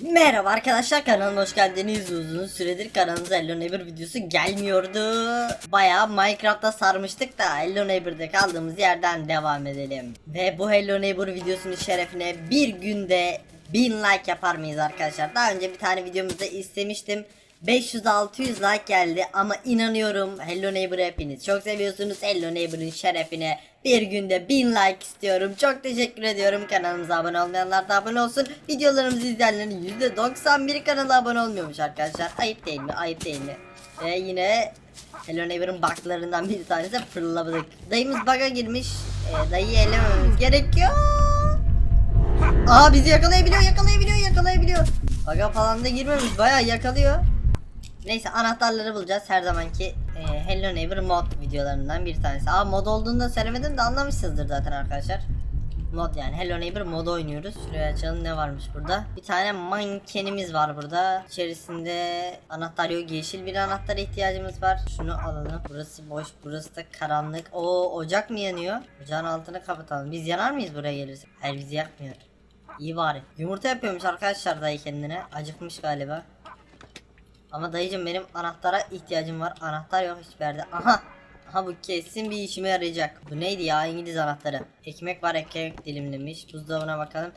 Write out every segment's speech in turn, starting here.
Merhaba arkadaşlar kanalıma hoş geldiniz. Uzun süredir kanalımıza Hello Neighbor videosu gelmiyordu. Bayağı Minecraft'ta sarmıştık da Hello Neighbor'da kaldığımız yerden devam edelim. Ve bu Hello Neighbor videosunun şerefine bir günde 1000 like yapar mıyız arkadaşlar? Daha önce bir tane videomuzda istemiştim. 500-600 like geldi ama inanıyorum Hello Neighbor'ı hepiniz çok seviyorsunuz. Hello Neighbor'ın şerefine bir günde 1000 like istiyorum. Çok teşekkür ediyorum. Kanalımıza abone olmayanlar da abone olsun. Videolarımızı izleyenlerin %91'i kanala abone olmuyormuş arkadaşlar. Ayıp değil mi? Ayıp değil mi? Ve yine Hello Neighbor'ın buglarından bir tanesi fırladık. Dayımız bug'a girmiş. Ee, dayıyı elemememiz gerekiyor. Aa bizi yakalayabiliyor, yakalayabiliyor, yakalayabiliyor. Bug'a falan da girmemiş. Bayağı yakalıyor. Neyse anahtarları bulacağız her zamanki e, Hello Neighbor mod videolarından bir tanesi. Aa mod olduğunu da söylemedim de anlamışsınızdır zaten arkadaşlar. Mod yani Hello Neighbor modu oynuyoruz. Şuraya açalım ne varmış burada. Bir tane mankenimiz var burada. İçerisinde anahtar yok. Yeşil bir anahtara ihtiyacımız var. Şunu alalım. Burası boş. Burası da karanlık. O ocak mı yanıyor? Ocağın altını kapatalım. Biz yanar mıyız buraya gelirsek? Hayır bizi yakmıyor. İyi bari. Yumurta yapıyormuş arkadaşlar dayı kendine. Acıkmış galiba. Ama dayıcım benim anahtara ihtiyacım var. Anahtar yok hiçbir yerde. Aha. Aha bu kesin bir işime yarayacak. Bu neydi ya İngiliz anahtarı. Ekmek var ekmek dilimlemiş. Buzdolabına bakalım.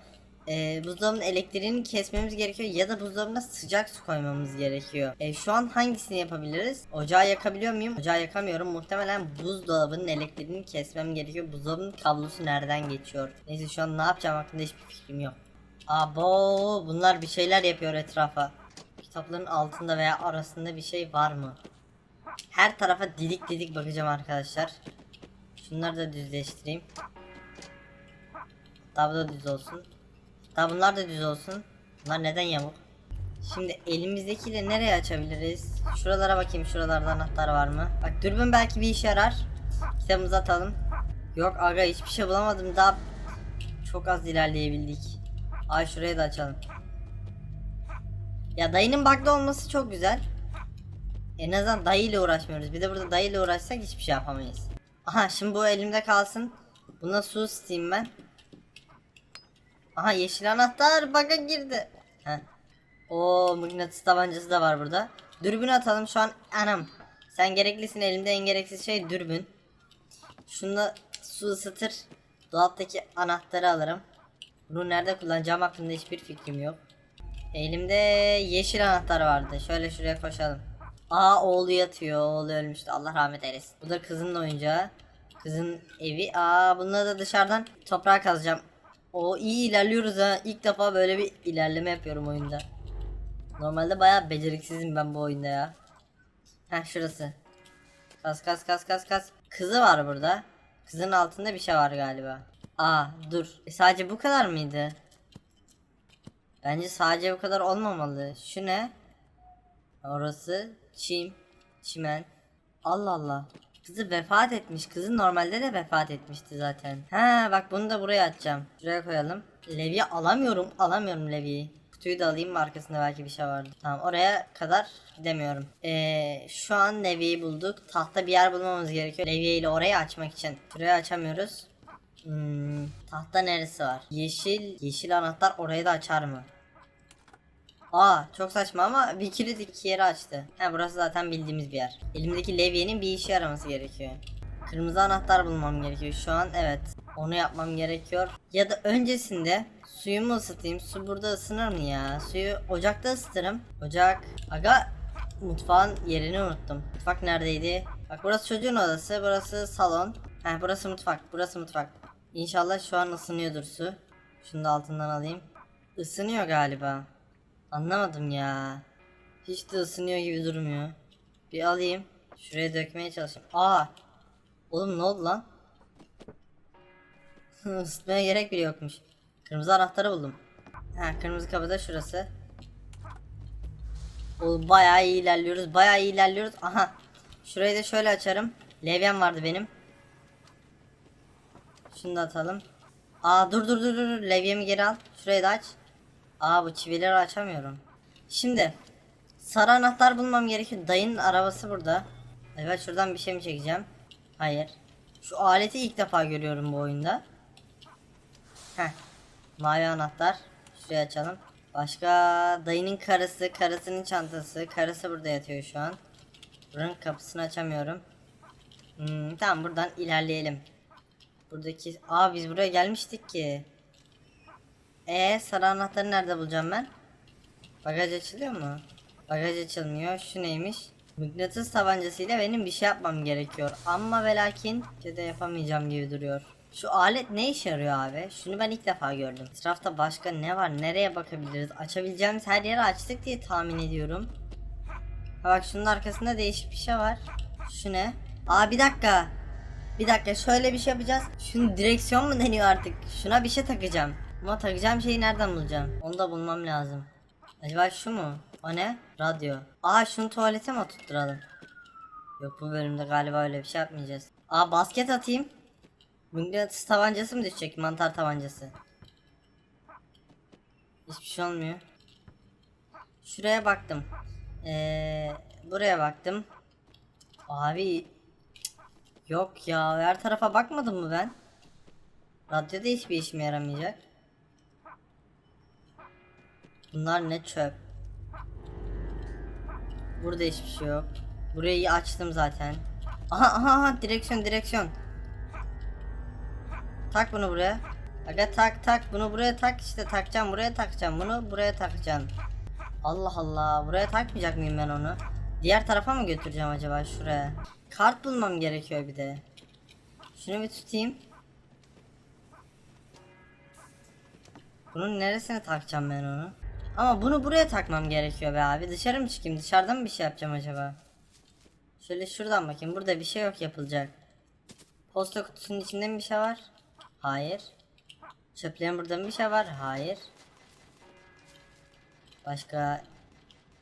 Ee, buzdolabının elektriğini kesmemiz gerekiyor ya da buzdolabına sıcak su koymamız gerekiyor. Ee, şu an hangisini yapabiliriz? Ocağı yakabiliyor muyum? Ocağı yakamıyorum. Muhtemelen buzdolabının elektriğini kesmem gerekiyor. Buzdolabının kablosu nereden geçiyor? Neyse şu an ne yapacağım hakkında hiçbir fikrim yok. Abo bunlar bir şeyler yapıyor etrafa. Kitapların altında veya arasında bir şey var mı? Her tarafa didik didik bakacağım arkadaşlar. Şunları da düzleştireyim. Hatta bu da düz olsun. Hatta bunlar da düz olsun. Bunlar neden yamuk? Şimdi elimizdekiyle nereye açabiliriz? Şuralara bakayım şuralarda anahtar var mı? Bak dürbün belki bir işe yarar. Kitabımızı atalım. Yok aga hiçbir şey bulamadım daha çok az ilerleyebildik. Ay şurayı da açalım. Ya dayının bug'da olması çok güzel. En azından dayıyla uğraşmıyoruz. Bir de burada dayıyla uğraşsak hiçbir şey yapamayız. Aha şimdi bu elimde kalsın. Buna su isteyeyim ben. Aha yeşil anahtar bug'a girdi. Heh. O mıknatıs tabancası da var burada. Dürbün atalım şu an anam. Sen gereklisin elimde en gereksiz şey dürbün. Şunu su ısıtır. Dolaptaki anahtarı alırım. Bunu nerede kullanacağım hakkında hiçbir fikrim yok. Elimde yeşil anahtar vardı. Şöyle şuraya koşalım. Aa oğlu yatıyor. Oğlu ölmüştü. Allah rahmet eylesin. Bu da kızın oyuncağı. Kızın evi. Aa bununla da dışarıdan toprağa kazacağım. O iyi ilerliyoruz ha. İlk defa böyle bir ilerleme yapıyorum oyunda. Normalde bayağı beceriksizim ben bu oyunda ya. Heh şurası. Kas kas kas kas kas. Kızı var burada. Kızın altında bir şey var galiba. Aa dur. E, sadece bu kadar mıydı? Bence sadece bu kadar olmamalı. Şu ne? Orası çim, çimen. Allah Allah. Kızı vefat etmiş. Kızı normalde de vefat etmişti zaten. Ha bak bunu da buraya atacağım. Şuraya koyalım. Levye alamıyorum. Alamıyorum levyeyi. Kutuyu da alayım arkasında belki bir şey vardı. Tamam oraya kadar gidemiyorum. Ee, şu an levyeyi bulduk. Tahta bir yer bulmamız gerekiyor. Levye ile orayı açmak için. Şuraya açamıyoruz. Hmm, tahta neresi var? Yeşil, yeşil anahtar orayı da açar mı? Aa çok saçma ama bir kilit iki yere açtı. Ha burası zaten bildiğimiz bir yer. Elimdeki levyenin bir işe yaraması gerekiyor. Kırmızı anahtar bulmam gerekiyor. Şu an evet. Onu yapmam gerekiyor. Ya da öncesinde suyumu ısıtayım. Su burada ısınır mı ya? Suyu ocakta ısıtırım. Ocak. Aga mutfağın yerini unuttum. Mutfak neredeydi? Bak burası çocuğun odası. Burası salon. Ha burası mutfak. Burası mutfak. İnşallah şu an ısınıyordur su. Şunu da altından alayım. Isınıyor galiba. Anlamadım ya. Hiç de ısınıyor gibi durmuyor. Bir alayım. Şuraya dökmeye çalışayım. Aa. Oğlum ne oldu lan? Isıtmaya gerek bile yokmuş. Kırmızı anahtarı buldum. Ha kırmızı kapı da şurası. Oğlum bayağı iyi ilerliyoruz. Bayağı iyi ilerliyoruz. Aha. Şurayı da şöyle açarım. Levyem vardı benim. Şunu da atalım. Aa dur dur dur dur. Levyemi geri al. Şurayı da aç. Aa bu çivileri açamıyorum. Şimdi sarı anahtar bulmam gerekiyor. Dayının arabası burada. Evet şuradan bir şey mi çekeceğim? Hayır. Şu aleti ilk defa görüyorum bu oyunda. Heh. Mavi anahtar. Şurayı açalım. Başka dayının karısı, karısının çantası. Karısı burada yatıyor şu an. Buranın kapısını açamıyorum. Hmm, tamam buradan ilerleyelim. Buradaki... Aa biz buraya gelmiştik ki. E sarı anahtarı nerede bulacağım ben? Bagaj açılıyor mu? Bagaj açılmıyor. Şu neymiş? Mıknatıs tabancasıyla benim bir şey yapmam gerekiyor. Ama ve lakin de yapamayacağım gibi duruyor. Şu alet ne işe yarıyor abi? Şunu ben ilk defa gördüm. Etrafta başka ne var? Nereye bakabiliriz? Açabileceğimiz her yeri açtık diye tahmin ediyorum. Ha bak şunun arkasında değişik bir şey var. Şu ne? Aa bir dakika. Bir dakika şöyle bir şey yapacağız. Şunun direksiyon mu deniyor artık? Şuna bir şey takacağım. Ama takacağım şeyi nereden bulacağım? Onu da bulmam lazım. Acaba şu mu? O ne? Radyo. Aa şunu tuvalete mi tutturalım? Yok bu bölümde galiba öyle bir şey yapmayacağız. Aa basket atayım. Mıknatıs tabancası mı düşecek? Mantar tabancası. Hiçbir şey olmuyor. Şuraya baktım. Ee, buraya baktım. Abi Yok ya her tarafa bakmadım mı ben? Radyoda hiçbir işime yaramayacak. Bunlar ne çöp. Burada hiçbir şey yok. Burayı açtım zaten. Aha aha, aha direksiyon direksiyon. Tak bunu buraya. Aga tak tak bunu buraya tak işte takacağım buraya takacağım bunu buraya takacağım. Allah Allah buraya takmayacak mıyım ben onu? Diğer tarafa mı götüreceğim acaba şuraya? Kart bulmam gerekiyor bir de. Şunu bir tutayım. Bunun neresine takacağım ben onu? Ama bunu buraya takmam gerekiyor be abi. Dışarı mı çıkayım? Dışarıdan mı bir şey yapacağım acaba? Şöyle şuradan bakayım. Burada bir şey yok yapılacak. Posta kutusunun içinde mi bir şey var? Hayır. Çöplerin burada mı bir şey var? Hayır. Başka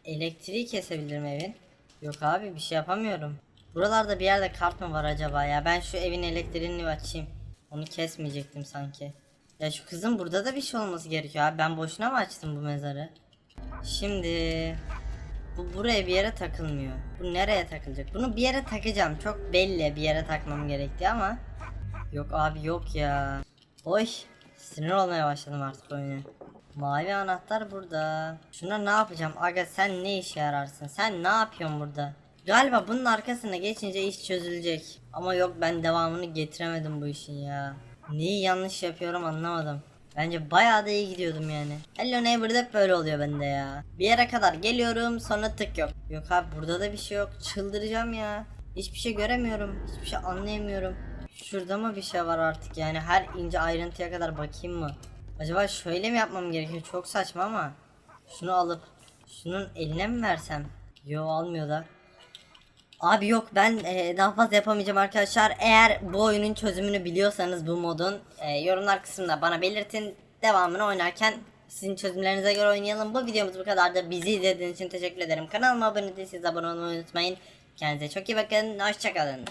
elektriği kesebilirim evin. Yok abi bir şey yapamıyorum. Buralarda bir yerde kart mı var acaba ya? Ben şu evin elektriğini açayım. Onu kesmeyecektim sanki. Ya şu kızın burada da bir şey olması gerekiyor abi. Ben boşuna mı açtım bu mezarı? Şimdi bu buraya bir yere takılmıyor. Bu nereye takılacak? Bunu bir yere takacağım. Çok belli bir yere takmam gerekti ama yok abi yok ya. Oy sinir olmaya başladım artık oyuna. Mavi anahtar burada. Şuna ne yapacağım? Aga sen ne işe yararsın? Sen ne yapıyorsun burada? Galiba bunun arkasına geçince iş çözülecek. Ama yok ben devamını getiremedim bu işin ya. Neyi yanlış yapıyorum anlamadım. Bence bayağı da iyi gidiyordum yani. Hello Neighbor hep böyle oluyor bende ya. Bir yere kadar geliyorum sonra tık yok. Yok abi burada da bir şey yok. Çıldıracağım ya. Hiçbir şey göremiyorum. Hiçbir şey anlayamıyorum. Şurada mı bir şey var artık yani her ince ayrıntıya kadar bakayım mı? Acaba şöyle mi yapmam gerekiyor? Çok saçma ama. Şunu alıp şunun eline mi versem? Yo almıyor da. Abi yok ben e, daha fazla yapamayacağım arkadaşlar. Eğer bu oyunun çözümünü biliyorsanız bu modun e, yorumlar kısmında bana belirtin. Devamını oynarken sizin çözümlerinize göre oynayalım. Bu videomuz bu kadardı. Bizi izlediğiniz için teşekkür ederim. Kanalıma abone değilseniz abone olmayı unutmayın. Kendinize çok iyi bakın. Hoşçakalın.